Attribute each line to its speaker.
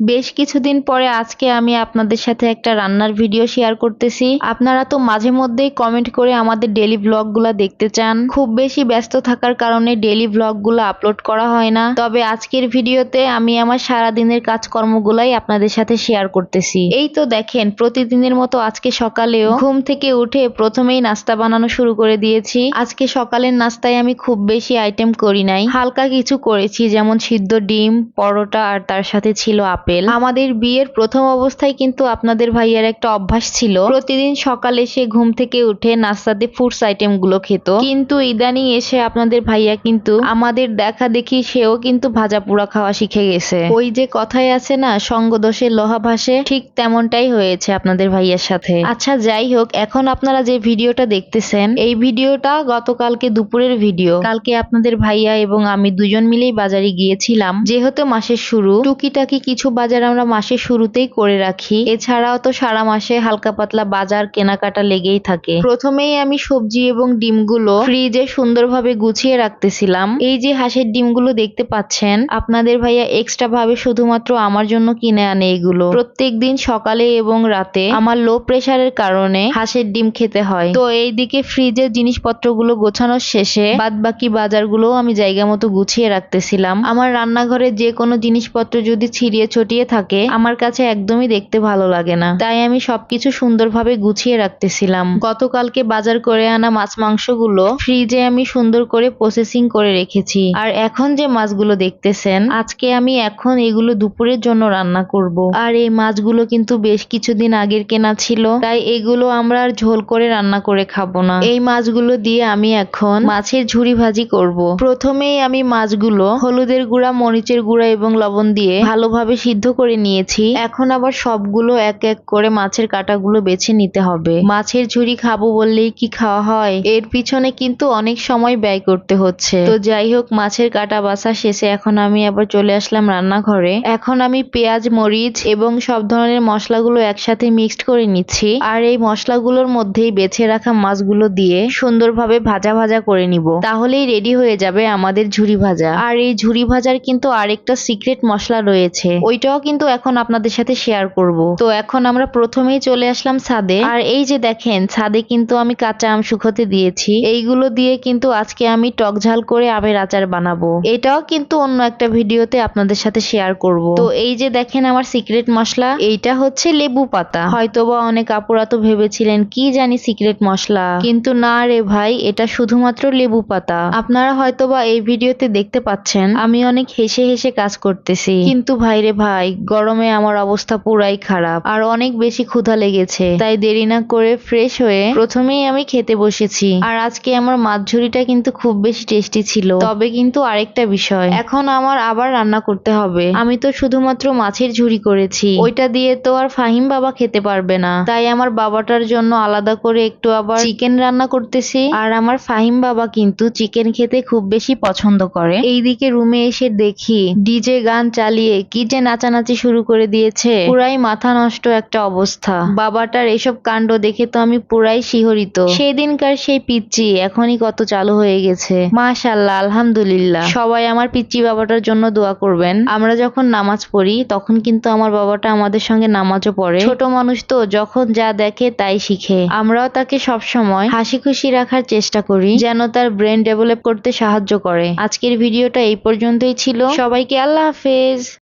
Speaker 1: বেশ কিছুদিন পরে আজকে আমি আপনাদের সাথে একটা রান্নার ভিডিও শেয়ার করতেছি। আপনারা তো মাঝে মধ্যেই কমেন্ট করে আমাদের ডেলি ব্লগগুলো দেখতে চান। খুব বেশি ব্যস্ত থাকার কারণে ডেলি ব্লগগুলো আপলোড করা হয় না। তবে আজকের ভিডিওতে আমি আমার সারা দিনের কাজকর্মগুলাই আপনাদের সাথে শেয়ার করতেছি। এই তো দেখেন, প্রতিদিনের মতো আজকে সকালেও ঘুম থেকে উঠে প্রথমেই নাস্তা বানানো শুরু করে দিয়েছি। আজকে সকালের নাস্তায় আমি খুব বেশি আইটেম করি নাই। হালকা কিছু করেছি, যেমন সিদ্ধ ডিম, পরোটা, আর তার সাথে ছিল আপেল। আমাদের বিয়ের প্রথম অবস্থায় কিন্তু আপনাদের ভাইয়ার একটা অভ্যাস ছিল। প্রতিদিন সকালে সে ঘুম থেকে উঠে নাস্তাতে ফুডস আইটেমগুলো খেত। কিন্তু ইদানিং এসে আপনাদের ভাইয়া কিন্তু আমাদের দেখা দেখি সেও কিন্তু ভাজা পোড়া খাওয়া শিখে গেছে। ওই যে কথায় আছে না, সঙ্গ দোষে লোহা ভাসে, ঠিক তেমনটাই হয়েছে আপনাদের ভাইয়ার সাথে। আচ্ছা যাই হোক, এখন আপনারা যে ভিডিওটা দেখতেছেন, এই ভিডিওটা গতকালকে দুপুরের ভিডিও। কালকে আপনাদের ভাইয়া এবং আমি দুজন মিলেই বাজারে গিয়েছিলাম। যেহেতু মাসের শুরু, টুকিটাকি কিছু বাজার আমরা মাসের শুরুতেই করে রাখি। এছাড়াও তো সারা মাসে হালকা পাতলা বাজার কেনাকাটা লেগেই থাকে। প্রথমেই আমি সবজি এবং ডিমগুলো ফ্রিজে সুন্দরভাবে গুছিয়ে রাখতেছিলাম। এই যে হাঁসের ডিমগুলো দেখতে পাচ্ছেন, আপনাদের ভাইয়া এক্সট্রা ভাবে শুধুমাত্র আমার জন্য কিনে আনে এগুলো। প্রত্যেক দিন সকালে এবং রাতে আমার লো প্রেসারের কারণে হাঁসের ডিম খেতে হয়। তো এই এইদিকে ফ্রিজের জিনিসপত্রগুলো গোছানোর শেষে বাদ বাকি বাজারগুলো আমি জায়গা মতো গুছিয়ে রাখতেছিলাম। আমার রান্নাঘরে যে কোনো জিনিসপত্র যদি ছিড়িয়ে ছটিয়ে থাকে, আমার কাছে একদমই দেখতে ভালো লাগে না। তাই আমি সবকিছু সুন্দরভাবে গুছিয়ে রাখতেছিলাম। গতকালকে বাজার করে আনা মাছ মাংসগুলো ফ্রিজে আমি সুন্দর করে প্রসেসিং করে রেখেছি। আর এখন যে মাছগুলো দেখতেছেন, আজকে আমি এখন এগুলো দুপুরের জন্য রান্না করব। আর এই মাছগুলো কিন্তু বেশ কিছুদিন আগের কেনা ছিল, তাই এগুলো আমরা আর ঝোল করে রান্না করে খাব না। এই মাছগুলো দিয়ে আমি এখন মাছের ঝুড়ি ভাজি করব। প্রথমেই আমি মাছগুলো হলুদের গুঁড়া, মরিচের গুঁড়া এবং লবণ দিয়ে ভালোভাবে সিদ্ধ করে নিয়েছি। এখন আবার সবগুলো এক এক করে মাছের কাঁটাগুলো বেছে নিতে হবে। মাছের ঝুড়ি খাব বললেই কি খাওয়া হয়? এর পিছনে কিন্তু অনেক সময় ব্যয় করতে হচ্ছে। তো যাই হোক, মাছের কাটা বাসা শেষে এখন আমি আবার চলে আসলাম রান্নাঘরে। এখন আমি পেঁয়াজ, মরিচ এবং সব ধরনের মশলাগুলো একসাথে মিক্সড করে নিচ্ছি। আর এই মশলাগুলোর মধ্যেই বেছে রাখা মাছগুলো দিয়ে সুন্দরভাবে ভাজা ভাজা করে নিব। তাহলেই রেডি হয়ে যাবে আমাদের ঝুরি ভাজা। আর এই ঝুরি ভাজার কিন্তু আরেকটা সিক্রেট মশলা রয়েছে। ওইটাও কিন্তু এখন আপনাদের সাথে শেয়ার করব। তো এখন আমরা প্রথমেই চলে আসলাম ছাদে। আর এই যে দেখেন, ছাদে কিন্তু আমি কাঁচা আম শুকোতে দিয়েছি। এইগুলো দিয়ে কিন্তু আজকে আমি টক ঝাল করে আমের আচার বানাবো। এটাও কিন্তু অন্য একটা ভিডিওতে আপনাদের সাথে শেয়ার করব। তো এই যে দেখেন আমার সিক্রেট মশলা, এইটা হচ্ছে লেবু পাতা। হয়তোবা অনেক আপুরা তো ভেবেছিলেন, কি জানি সিক্রেট মশলা? কিন্তু না রে ভাই, এটা শুধুমাত্র লেবু পাতা। আপনারা হয়তোবা এই ভিডিওতে দেখতে পাচ্ছেন, আমি অনেক হেসে হেসে কাজ করতেছি। কিন্তু ভাইরে ভাই ভাই, গরমে আমার অবস্থা পুরাই খারাপ। আর অনেক বেশি ক্ষুধা লেগেছে। তাই দেরি না করে ফ্রেশ হয়ে প্রথমেই আমি খেতে বসেছি। আর আজকে আমার মাছ কিন্তু খুব বেশি টেস্টি ছিল। তবে কিন্তু আরেকটা বিষয়, এখন আমার আবার রান্না করতে হবে। আমি তো শুধুমাত্র মাছের ঝুড়ি করেছি। ওইটা দিয়ে তো আর ফাহিম বাবা খেতে পারবে না। তাই আমার বাবাটার জন্য আলাদা করে একটু আবার চিকেন রান্না করতেছি। আর আমার ফাহিম বাবা কিন্তু চিকেন খেতে খুব বেশি পছন্দ করে। এইদিকে রুমে এসে দেখি, ডিজে গান চালিয়ে কি যে নাচানাচি শুরু করে দিয়েছে। পুরাই মাথা নষ্ট একটা অবস্থা। বাবাটার এসব কাণ্ড দেখে তো আমি পুরাই শিহরিত। সেদিনকার সেই পিচ্চি এখনই কত চালু হয়ে গেছে। মাশাল্লাহ, আলহামদুলিল্লাহ। সবাই আমার পিচ্চি বাবাটার জন্য দোয়া করবেন। আমরা যখন নামাজ পড়ি, তখন কিন্তু আমার বাবাটা আমাদের সঙ্গে নামাজও পড়ে। ছোট মানুষ তো, যখন যা দেখে তাই শিখে। আমরাও তাকে সব সময় হাসি খুশি রাখার চেষ্টা করি, যেন তার ব্রেন ডেভেলপ করতে সাহায্য করে। আজকের ভিডিওটা এই পর্যন্তই ছিল। সবাইকে আল্লাহ হাফেজ।